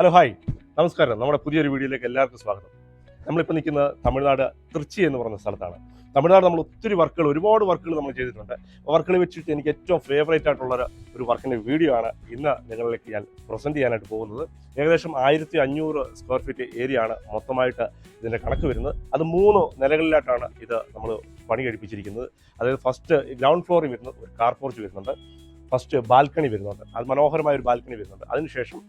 Hello hi. നമസ്കാരം. നമ്മുടെ പുതിയൊരു വീഡിയോയിലേക്ക് എല്ലാവർക്കും സ്വാഗതം. നമ്മളിപ്പോൾ നിൽക്കുന്ന തമിഴ്നാട് തൃച്ചി എന്ന് പറയുന്ന സ്ഥലത്താണ്. തമിഴ്നാട് നമ്മൾ ഒത്തിരി വർക്കുകൾ ഒരുപാട് വർക്കുകൾ നമ്മൾ ചെയ്തിട്ടുണ്ട്. വർക്കുകൾ വെച്ചിട്ട് എനിക്ക് ഏറ്റവും ഫേവറേറ്റ് ആയിട്ടുള്ള ഒരു- വർക്കിന്റെ വീഡിയോ ആണ് ഇന്ന് നിങ്ങളിലേക്ക് ഞാൻ പ്രസന്റ് ചെയ്യാനായിട്ട് പോകുന്നത്. ഏകദേശം ആയിരത്തി അഞ്ഞൂറ് സ്ക്വയർ ഫീറ്റ് ഏരിയ ആണ് മൊത്തമായിട്ട് ഇതിന്റെ കണക്ക് വരുന്നത്. അത് മൂന്ന് നിലകളിലായിട്ടാണ് ഇത് നമ്മൾ പണി കഴിപ്പിച്ചിരിക്കുന്നത് അതായത് ഫസ്റ്റ് ഗ്രൗണ്ട് ഫ്ലോറിൽ വരുന്നത് ഒരു കാർ പോർച്ച് വരുന്നുണ്ട്. ഫസ്റ്റ് ബാൽക്കണി വരുന്നുണ്ട്. അത് മനോഹരമായ ഒരു ബാൽക്കണി വരുന്നുണ്ട്. അതിനുശേഷം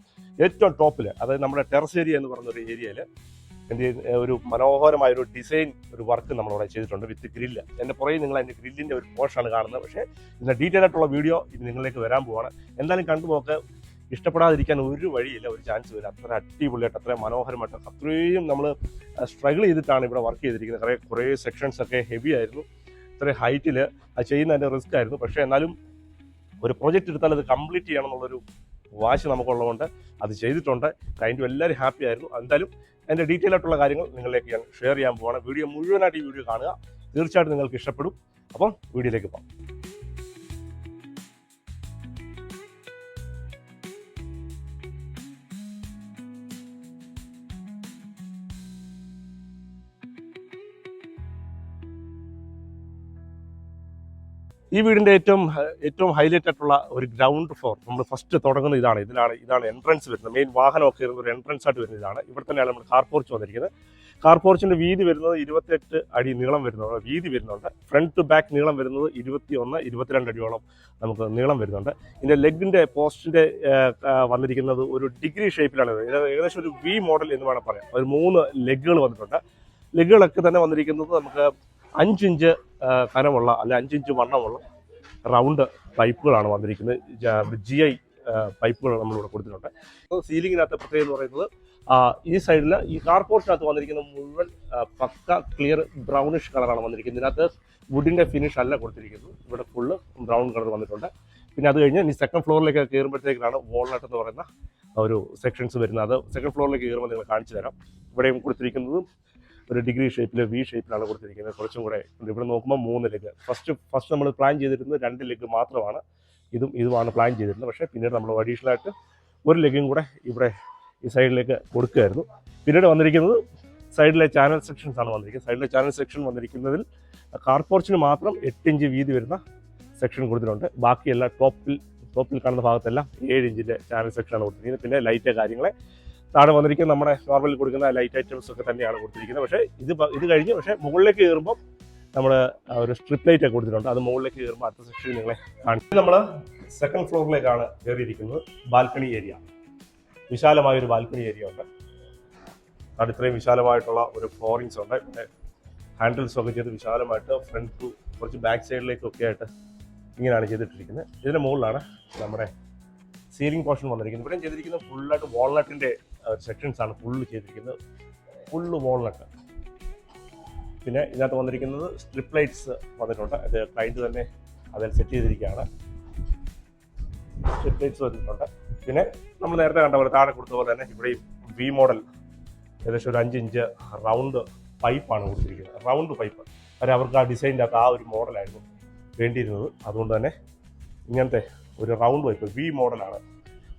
ഏറ്റവും ടോപ്പിൽ അതായത് നമ്മുടെ ടെറസ് ഏരിയ എന്ന് പറയുന്ന ഒരു ഏരിയയിൽ എന്റെ ഒരു മനോഹരമായ ഒരു ഡിസൈൻ ഒരു വർക്ക് നമ്മളവിടെ ചെയ്തിട്ടുണ്ട് വിത്ത് ഗ്രില്ല് എന്റെ പുറകെ നിങ്ങൾ അതിന്റെ ഗ്രില്ലിന്റെ ഒരു പോർഷനാണ് കാണുന്നത്. പക്ഷേ ഇതിന്റെ ഡീറ്റെയിൽ ആയിട്ടുള്ള വീഡിയോ ഇത് നിങ്ങളിലേക്ക് വരാൻ പോവാണ്. എന്തായാലും കണ്ടുപോക്ക് ഇഷ്ടപ്പെടാതിരിക്കാൻ ഒരു വഴിയില്ല ഒരു ചാൻസ് വരും. അത്ര അടിപൊളിയായിട്ട് അത്രയും മനോഹരമായിട്ട് അത്രയും നമ്മൾ സ്ട്രഗിൾ ചെയ്തിട്ടാണ് ഇവിടെ വർക്ക് ചെയ്തിരിക്കുന്നത്. കുറേ കുറേ സെക്ഷൻസ് ഒക്കെ ഹെവി ആയിരുന്നു. ഇത്രയും ഹൈറ്റിൽ അത് ചെയ്യുന്നതിന്റെ റിസ്ക് ആയിരുന്നു. പക്ഷേ എന്നാലും ഒരു പ്രോജക്റ്റ് എടുത്താൽ അത് കംപ്ലീറ്റ് ചെയ്യണം എന്നുള്ളൊരു വാശി നമുക്കുള്ളതുകൊണ്ട് അത് ചെയ്തിട്ടുണ്ട്. കഴിഞ്ഞു എല്ലാവരും ഹാപ്പി ആയിരുന്നു. എന്തായാലും അതിന്റെ ഡീറ്റെയിൽ ആയിട്ടുള്ള കാര്യങ്ങൾ നിങ്ങളിലേക്ക് ഞാൻ ഷെയർ ചെയ്യാൻ പോവാണ്. വീഡിയോ മുഴുവനായിട്ട് ഈ വീഡിയോ കാണുക. തീർച്ചയായിട്ടും നിങ്ങൾക്ക് ഇഷ്ടപ്പെടും. അപ്പം വീഡിയോയിലേക്ക് പോകാം. ഈ വീടിന്റെ ഏറ്റവും ഏറ്റവും ഹൈലൈറ്റ് ആയിട്ടുള്ള ഒരു ഗ്രൗണ്ട് ഫ്ലോർ നമ്മൾ ഫസ്റ്റ് തുടങ്ങുന്ന ഇതാണ്. ഇതിലാണ് ഇതാണ് എൻട്രൻസ് വരുന്നത്. മെയിൻ വാഹനമൊക്കെ ഒരു എൻട്രൻസ് ആയിട്ട് വരുന്ന ഇതാണ്. ഇവിടെ തന്നെയാണ് നമ്മൾ കാർ പോർച്ച് വന്നിരിക്കുന്നത്. കാർ പോർച്ചിന്റെ വീതി വരുന്നത് ഇരുപത്തെട്ട് അടി നീളം വരുന്നുണ്ട്. വീതി വരുന്നുണ്ട്. ഫ്രണ്ട് ടു ബാക്ക് നീളം വരുന്നത് ഇരുപത്തി ഒന്ന് ഇരുപത്തിരണ്ട് അടിയോളം നമുക്ക് നീളം വരുന്നുണ്ട്. ഇതിന്റെ ലെഗിന്റെ പോസ്റ്റിന്റെ വന്നിരിക്കുന്നത് ഒരു ഡിഗ്രി ഷേപ്പിലാണ് ഏകദേശം ഒരു വി മോഡൽ എന്ന് വേണം പറയാം ഒരു മൂന്ന് ലെഗുകൾ വന്നിട്ടുണ്ട്. ലെഗുകളൊക്കെ തന്നെ വന്നിരിക്കുന്നത് നമുക്ക് അഞ്ചിഞ്ച് കനമുള്ള അല്ലെ അഞ്ചിഞ്ച് വണ്ണമുള്ള റൗണ്ട് പൈപ്പുകളാണ് വന്നിരിക്കുന്നത്. ജി ഐ പൈപ്പുകൾ നമ്മളിവിടെ കൊടുത്തിട്ടുണ്ട്. സീലിങ്ങിനകത്ത് പ്രത്യേകത എന്ന് പറയുന്നത് ഈ സൈഡിൽ ഈ കാർപോർട്ടിനകത്ത് വന്നിരിക്കുന്ന മുഴുവൻ പക്ക ക്ലിയർ ബ്രൗണിഷ് കളറാണ് വന്നിരിക്കുന്നത്. ഇതിനകത്ത് വുഡിന്റെ ഫിനിഷ് അല്ല കൊടുത്തിരിക്കുന്നത്. ഇവിടെ ഫുള്ള് ബ്രൗൺ കളർ വന്നിട്ടുണ്ട്. പിന്നെ അത് കഴിഞ്ഞ് ഇനി സെക്കൻഡ് ഫ്ലോറിലേക്ക് കയറുമ്പോഴത്തേക്കാണ് വാൾനട്ട് എന്ന് പറയുന്ന ഒരു സെക്ഷൻസ് വരുന്നത്. അത് സെക്കൻഡ് ഫ്ലോറിലേക്ക് കയറുമ്പോൾ നിങ്ങൾ കാണിച്ചു തരാം. ഇവിടെയും കൊടുത്തിരിക്കുന്നത് ഒരു ഡിഗ്രി ഷേപ്പിൽ വി ഷേപ്പിലാണ് കൊടുത്തിരിക്കുന്നത്. കുറച്ചും കൂടെ. ഇവിടെ നോക്കുമ്പോൾ മൂന്ന് ലെഗ് ഫസ്റ്റ് ഫസ്റ്റ് നമ്മൾ പ്ലാൻ ചെയ്തിരുന്നത് രണ്ട് ലെഗ് മാത്രമാണ്. ഇതും ഇതുമാണ് പ്ലാൻ ചെയ്തിരുന്നത്. പക്ഷേ പിന്നീട് നമ്മൾ അഡീഷണൽ ആയിട്ട് ഒരു ലെഗും കൂടെ ഇവിടെ ഈ സൈഡിലേക്ക് കൊടുക്കുകയായിരുന്നു. പിന്നീട് വന്നിരിക്കുന്നത് സൈഡിലെ ചാനൽ സെക്ഷൻസ് ആണ് വന്നിരിക്കുന്നത്. സൈഡിലെ ചാനൽ സെക്ഷൻ വന്നിരിക്കുന്നതിൽ കാർ മാത്രം എട്ട് ഇഞ്ച് വീതി വരുന്ന സെക്ഷൻ കൊടുത്തിട്ടുണ്ട്. ബാക്കിയെല്ലാം ടോപ്പിൽ ടോപ്പിൽ കാണുന്ന ഭാഗത്തെല്ലാം ഏഴ് ഇഞ്ചിന്റെ ചാനൽ സെക്ഷനാണ് കൊടുത്തിരിക്കുന്നത്. പിന്നെ ലൈറ്റ് കാര്യങ്ങളെ താഴെ വന്നിരിക്കുന്ന നമ്മുടെ നോർമലിൽ കൊടുക്കുന്ന ലൈറ്റ് ഐറ്റംസ് ഒക്കെ തന്നെയാണ് കൊടുത്തിരിക്കുന്നത്. പക്ഷേ ഇത് ഇത് കഴിഞ്ഞ് പക്ഷേ മുകളിലേക്ക് കയറുമ്പോൾ നമ്മൾ ഒരു സ്ട്രിപ്പ് ലൈറ്റ് ഒക്കെ കൊടുത്തിട്ടുണ്ട്. അത് മുകളിലേക്ക് കയറുമ്പോൾ അടുത്ത സെക്ഷൻ നിങ്ങളെ കാണിക്കും നമ്മൾ സെക്കൻഡ് ഫ്ലോറിലേക്കാണ് കയറിയിരിക്കുന്നത്. ബാൽക്കണി ഏരിയ വിശാലമായ ഒരു ബാൽക്കണി ഏരിയ ഉണ്ട്. അവിടെ ഇത്രയും വിശാലമായിട്ടുള്ള ഒരു ഫ്ലോറിങ്സ് ഉണ്ട്. ഇവിടെ ഹാൻഡിൽസ് ഒക്കെ ചെയ്ത് വിശാലമായിട്ട് ഫ്രണ്ട് ടു കുറച്ച് ബാക്ക് സൈഡിലേക്കൊക്കെ ആയിട്ട് ഇങ്ങനെയാണ് ചെയ്തിട്ടിരിക്കുന്നത്. ഇതിന് മുകളിലാണ് നമ്മുടെ സീലിംഗ് പോർഷൻ വന്നിരിക്കുന്നത്. ഇവിടെ ചെയ്തിരിക്കുന്നത് ഫുള്ളായിട്ട് വാൾനട്ടിന്റെ സെക്ഷൻസ് ആണ് ഫുള്ള് ചെയ്തിരിക്കുന്നത്. ഫുള്ള് വാൾനട്ട് പിന്നെ ഇതിനകത്ത് വന്നിരിക്കുന്നത് സ്ട്രിപ്പ് ലൈറ്റ്സ് വന്നിട്ടുണ്ട്. അത് ക്ലൈന്റ് തന്നെ അതിൽ സെറ്റ് ചെയ്തിരിക്കുകയാണ്. സ്ട്രിപ്പ് ലൈറ്റ്സ് വന്നിട്ടുണ്ട്. പിന്നെ നമ്മൾ നേരത്തെ കണ്ട പോലെ താഴെ കൊടുത്ത പോലെ തന്നെ ഇവിടെയും വി മോഡൽ ഏകദേശം ഒരു അഞ്ച് ഇഞ്ച് റൗണ്ട് പൈപ്പാണ് കൊടുത്തിരിക്കുന്നത്. റൗണ്ട് പൈപ്പ് കാര്യം അവർക്ക് ആ ഡിസൈന്റെ അകത്ത് ആ ഒരു മോഡലായിരുന്നു വേണ്ടിയിരുന്നത്. അതുകൊണ്ട് തന്നെ ഇങ്ങനത്തെ ഒരു റൗണ്ട് പൈപ്പ് വി മോഡലാണ്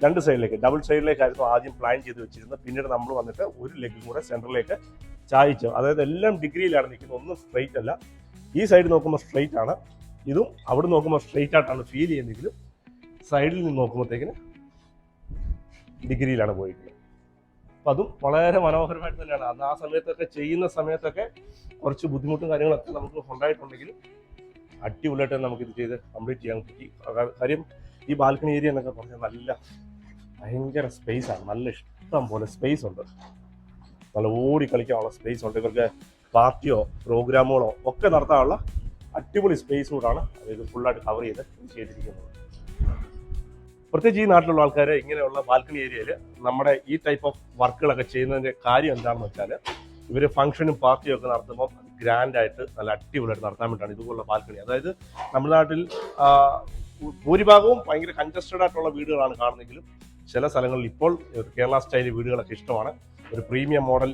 രണ്ട് സൈഡിലേക്ക് ഡബിൾ സൈഡിലേക്കായിരുന്നു ആദ്യം പ്ലാൻ ചെയ്ത് വെച്ചിരുന്നത്. പിന്നീട് നമ്മൾ വന്നിട്ട് ഒരു ലെഗ് കൂടെ സെന്ററിലേക്ക് ചായച്ചു. അതായത് എല്ലാം ഡിഗ്രിയിലാണ് നിൽക്കുന്നത്. ഒന്നും സ്ട്രെയിറ്റ് അല്ല. ഈ സൈഡ് നോക്കുമ്പോൾ സ്ട്രെയിറ്റ് ആണ്. ഇതും അവിടെ നോക്കുമ്പോൾ സ്ട്രെയിറ്റ് ആയിട്ടാണ് ഫീൽ ചെയ്യുന്നെങ്കിലും സൈഡിൽ നിന്ന് നോക്കുമ്പോഴത്തേക്കിന് ഡിഗ്രിയിലാണ് പോയിട്ടുള്ളത്. അപ്പം അതും വളരെ മനോഹരമായിട്ട് തന്നെയാണ്. അത് ആ സമയത്തൊക്കെ ചെയ്യുന്ന സമയത്തൊക്കെ കുറച്ച് ബുദ്ധിമുട്ടും കാര്യങ്ങളൊക്കെ നമുക്ക് ഉണ്ടായിട്ടുണ്ടെങ്കിലും അടിപൊളിയായിട്ട് നമുക്കിത് ചെയ്ത് കംപ്ലീറ്റ് ചെയ്യാൻ പറ്റി. കാര്യം ഈ ബാൽക്കണി ഏരിയ എന്നൊക്കെ പറഞ്ഞാൽ നല്ല ഭയങ്കര സ്പേസ് ആണ്. നല്ല ഇഷ്ടം പോലെ സ്പേസ് ഉണ്ട്. നല്ല ഓടി കളിക്കാനുള്ള സ്പേസ് ഉണ്ട്. ഇവർക്ക് പാർട്ടിയോ പ്രോഗ്രാമുകളോ ഒക്കെ നടത്താനുള്ള അടിപൊളി സ്പേസ് കൂടാണ് അതായത് ഫുള്ളായിട്ട് കവർ ചെയ്ത് ചെയ്തിരിക്കുന്നത്. പ്രത്യേകിച്ച് ഈ നാട്ടിലുള്ള ആൾക്കാർ ഇങ്ങനെയുള്ള ബാൽക്കണി ഏരിയയിൽ നമ്മുടെ ഈ ടൈപ്പ് ഓഫ് വർക്കുകളൊക്കെ ചെയ്യുന്നതിന്റെ കാര്യം എന്താണെന്ന് വെച്ചാൽ ഇവർ ഫംഗ്ഷനും പാർട്ടിയും ഒക്കെ നടത്തുമ്പോൾ ഗ്രാൻഡ് ആയിട്ട് നല്ല അടിപൊളിയായിട്ട് നടത്താൻ വേണ്ടിയിട്ടാണ് ഇതുപോലുള്ള ബാൽക്കണി അതായത് നമ്മുടെ നാട്ടിൽ ഭൂരിഭാഗവും ഭയങ്കര കൺജസ്റ്റഡ് ആയിട്ടുള്ള വീടുകളാണ് കാണുന്നെങ്കിലും ചില സ്ഥലങ്ങളിൽ ഇപ്പോൾ കേരള സ്റ്റൈൽ വീടുകളൊക്കെ ഇഷ്ടമാണ്. ഒരു പ്രീമിയം മോഡൽ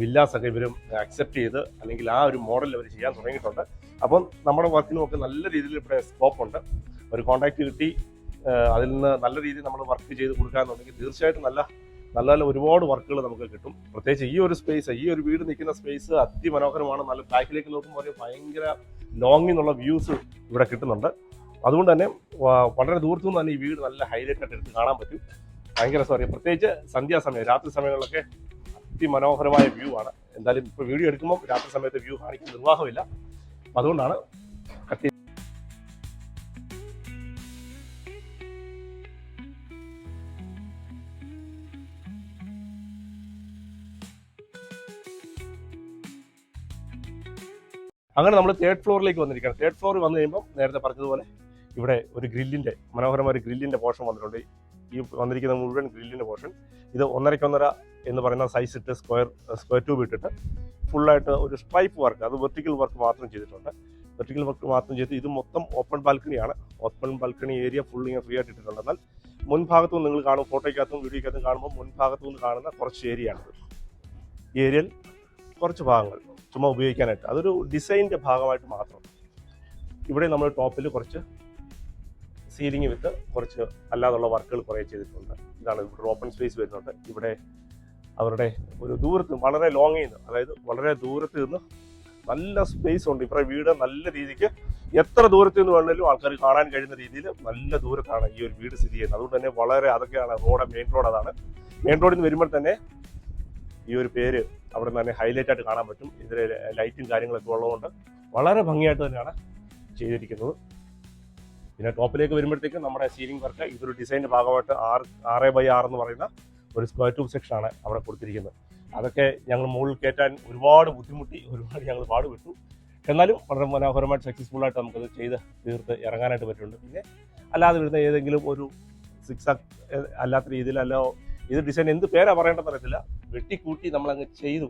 വില്ലാസ് ഒക്കെ ഇവരും അക്സെപ്റ്റ് ചെയ്ത് അല്ലെങ്കിൽ ആ ഒരു മോഡൽ അവർ ചെയ്യാൻ തുടങ്ങിയിട്ടുണ്ട്. അപ്പം നമ്മുടെ വർക്കിനുമൊക്കെ നല്ല രീതിയിൽ ഇവിടെ സ്കോപ്പ് ഉണ്ട്. ഒരു കോൺടാക്ട് കിട്ടി അതിൽ നിന്ന് നല്ല രീതിയിൽ നമ്മൾ വർക്ക് ചെയ്ത് കൊടുക്കാന്നുണ്ടെങ്കിൽ തീർച്ചയായിട്ടും നല്ല നല്ല നല്ല ഒരുപാട് വർക്കുകൾ നമുക്ക് കിട്ടും. പ്രത്യേകിച്ച് ഈ ഒരു സ്പേസ് ഈ ഒരു വീട് നിൽക്കുന്ന സ്പേസ് അതിമനോഹരമാണ്. നല്ല ബാക്കിലേക്ക് നോക്കുമ്പോൾ ഭയങ്കര ലോങ്ങിൽ നിന്നുള്ള വ്യൂസ് ഇവിടെ കിട്ടുന്നുണ്ട്. അതുകൊണ്ട് തന്നെ വളരെ ദൂരത്തു നിന്ന് തന്നെ ഈ വീട് നല്ല ഹൈലൈറ്റ് ആയിട്ട് എടുത്ത് കാണാൻ പറ്റും. ഭയങ്കര സോറി പ്രത്യേകിച്ച് സന്ധ്യാസമയം രാത്രി സമയങ്ങളിലൊക്കെ അതിമനോഹരമായ വ്യൂ ആണ്. എന്തായാലും ഇപ്പോൾ വീഡിയോ എടുക്കുമ്പോൾ രാത്രി സമയത്ത് വ്യൂ കാണിക്കുന്ന നിർവാഹമില്ല. അതുകൊണ്ടാണ് കത്തി അങ്ങനെ നമ്മൾ തേർഡ് ഫ്ലോറിലേക്ക് വന്നിരിക്കുകയാണ്. തേർഡ് ഫ്ലോറിൽ വന്നു കഴിയുമ്പോൾ നേരത്തെ പറഞ്ഞതുപോലെ ഇവിടെ ഒരു ഗ്രില്ലിന്റെ മനോഹരമായ ഒരു ഗ്രില്ലിന്റെ പോർഷൻ വന്നിട്ടുണ്ട്. ഈ വന്നിരിക്കുന്ന മുഴുവൻ ഗ്രില്ലിന്റെ പോർഷൻ. ഇത് ഒന്നരയ്ക്കൊന്നര എന്ന് പറയുന്ന സൈസ് ഇട്ട് സ്ക്വയർ സ്ക്വയർ ട്യൂബ് ഇട്ടിട്ട് ഫുള്ളായിട്ട് ഒരു സ്ട്രൈപ്പ് വർക്ക് അത് വെർട്ടിക്കൽ വർക്ക് മാത്രം ചെയ്തിട്ടുണ്ട്. വെർട്ടിക്കൽ വർക്ക് മാത്രം ചെയ്ത് ഇത് മൊത്തം ഓപ്പൺ ബാൽക്കണിയാണ് ഓപ്പൺ ബാൽക്കണി ഏരിയ ഫുൾ ഇങ്ങനെ ഫ്രീ ആയിട്ട് ഇട്ടിട്ടുണ്ട് എന്നാൽ മുൻഭാഗത്തു നിങ്ങൾ കാണും ഫോട്ടോയ്ക്കകത്തും വീഡിയോയ്ക്കകത്തും കാണുമ്പോൾ മുൻഭാഗത്തു നിന്ന് കാണുന്ന കുറച്ച് ഏരിയയാണിത് ഏരിയയിൽ കുറച്ച് ഭാഗങ്ങൾ ചുമ്മാ ഉപയോഗിക്കാനായിട്ട്. അതൊരു ഡിസൈനിന്റെ ഭാഗമായിട്ട് മാത്രം. ഇവിടെ നമ്മൾ ടോപ്പിൽ കുറച്ച് സീലിംഗ് വിത്ത് കുറച്ച് അല്ലാതുള്ള വർക്കുകൾ കുറേ ചെയ്തിട്ടുണ്ട്. ഇതാണ് ഇവിടെ ഓപ്പൺ സ്പേസ് വരുന്നുണ്ട് ഇവിടെ അവരുടെ ഒരു ദൂരത്ത് വളരെ ലോങ്ങിൽ നിന്ന് അതായത് വളരെ ദൂരത്ത് നിന്ന് നല്ല സ്പേസ് ഉണ്ട്. ഇപ്പം വീട് നല്ല രീതിക്ക് എത്ര ദൂരത്തു നിന്ന് വേണമെങ്കിലും ആൾക്കാർ കാണാൻ കഴിയുന്ന രീതിയിൽ നല്ല ദൂരത്താണ് ഈ ഒരു വീട് സ്ഥിതി ചെയ്യുന്നത്. അതുകൊണ്ട് തന്നെ വളരെ അതൊക്കെയാണ് റോഡ് മെയിൻ റോഡ് അതാണ്. മെയിൻ റോഡിൽ നിന്ന് വരുമ്പോൾ തന്നെ ഈ ഒരു പേര് അവിടെ നിന്ന് തന്നെ ഹൈലൈറ്റ് ആയിട്ട് കാണാൻ പറ്റും. ഇതിൽ ലൈറ്റും കാര്യങ്ങളൊക്കെ ഉള്ളതുകൊണ്ട് വളരെ ഭംഗിയായിട്ട് തന്നെയാണ് ചെയ്തിരിക്കുന്നത്. പിന്നെ ടോപ്പിലേക്ക് വരുമ്പോഴത്തേക്കും നമ്മുടെ സീലിംഗ് വർക്ക് ഇതൊരു ഡിസൈന്റെ ഭാഗമായിട്ട് ആറ് ആറ് ബൈ ആറ് എന്ന് പറയുന്ന ഒരു സ്ക്വയർ ട്യൂബ് സെക്ഷനാണ് അവിടെ കൊടുത്തിരിക്കുന്നത്. അതൊക്കെ ഞങ്ങൾ മുകളിൽ കയറ്റാൻ ഒരുപാട് ബുദ്ധിമുട്ടി ഒരുപാട് ഞങ്ങൾ പാടുപെട്ടു. എന്നാലും വളരെ മനോഹരമായിട്ട് സക്സസ്ഫുൾ ആയിട്ട് നമുക്കത് ചെയ്ത് തീർത്ത് ഇറങ്ങാനായിട്ട് പറ്റുന്നുണ്ട്. പിന്നെ അല്ലാതെ വരുന്ന ഏതെങ്കിലും ഒരു സിക്സ് അല്ലാത്ത രീതിയിൽ അല്ലോ ഇത് ഡിസൈൻ എന്ത് പേരാ പറയേണ്ടതെന്ന് അറിയത്തില്ല. വെട്ടിക്കൂട്ടി നമ്മളങ്ങ് ചെയ്തു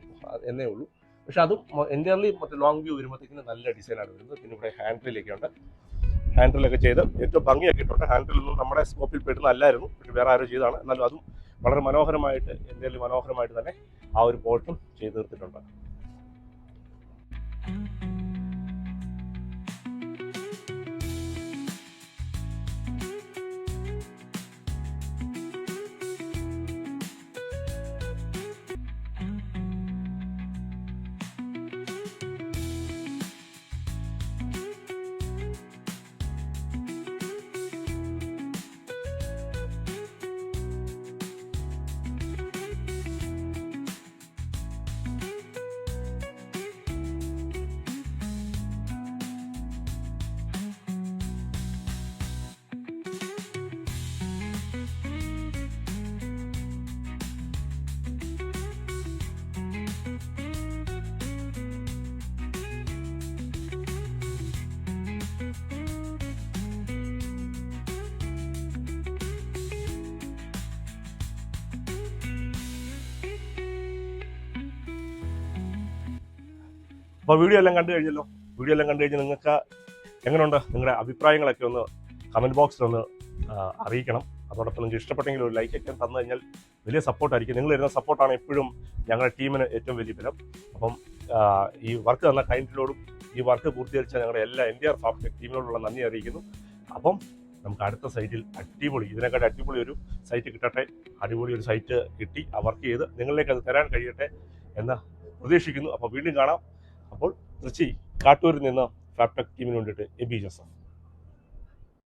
എന്നേ ഉള്ളൂ. പക്ഷെ അതും എന്റെ മറ്റേ ലോങ് വ്യൂ വരുമ്പോഴത്തേക്കിന് നല്ല ഡിസൈനാണ് വരുന്നത്. പിന്നെ ഇവിടെ ഹാൻഡിലൊക്കെ ഉണ്ട്. ഹാൻഡിലൊക്കെ ചെയ്ത് ഏറ്റവും ഭംഗിയാക്കിയിട്ടുണ്ട് ഹാൻഡിലൊന്നും നമ്മുടെ സ്കോപ്പിൽ പെടുന്നല്ലായിരുന്നു പക്ഷേ വേറെ ആരും ചെയ്താണ്. എന്നാലും അതും വളരെ മനോഹരമായിട്ട് എന്തെങ്കിലും മനോഹരമായിട്ട് തന്നെ ആ ഒരു പോർട്ടും ചെയ്തു തീർത്തിട്ടുണ്ട്. അപ്പോൾ വീഡിയോ എല്ലാം കണ്ടു കഴിഞ്ഞല്ലോ. വീഡിയോ എല്ലാം കണ്ടു കഴിഞ്ഞാൽ നിങ്ങൾക്ക് എങ്ങനെയുണ്ട് നിങ്ങളുടെ അഭിപ്രായങ്ങളൊക്കെ ഒന്ന് കമന്റ് ബോക്സിൽ ഒന്ന് അറിയിക്കണം. അതോടൊപ്പം നിങ്ങൾക്ക് ഇഷ്ടപ്പെട്ടെങ്കിൽ ഒരു ലൈക്ക് ഒക്കെ തന്നു കഴിഞ്ഞാൽ വലിയ സപ്പോർട്ടായിരിക്കും നിങ്ങൾ തരുന്ന സപ്പോർട്ടാണ് എപ്പോഴും ഞങ്ങളുടെ ടീമിന് ഏറ്റവും വലിയ ബലം. അപ്പം ഈ വർക്ക് തന്ന ക്ലയന്റിനോടും ഈ വർക്ക് പൂർത്തീകരിച്ച ഞങ്ങളുടെ എല്ലാ എൻ ഡി ആർ ഫാഫ് ടീമിനോടുള്ള നന്ദി അറിയിക്കുന്നു. അപ്പം നമുക്ക് അടുത്ത സൈറ്റിൽ അടിപൊളി ഇതിനെക്കാട്ടി അടിപൊളി ഒരു സൈറ്റ് കിട്ടട്ടെ. അടിപൊളി ഒരു സൈറ്റ് കിട്ടി ആ വർക്ക് ചെയ്ത് നിങ്ങളിലേക്ക് അത് തരാൻ കഴിയട്ടെ എന്ന് പ്രതീക്ഷിക്കുന്നു. അപ്പോൾ വീണ്ടും കാണാം. അപ്പോൾ തൃശ്ശി കാട്ടൂരിൽ നിന്ന് ഫാപ്ടെക് ടീമിന് വേണ്ടിയിട്ട് എ ബി ജോസഫ്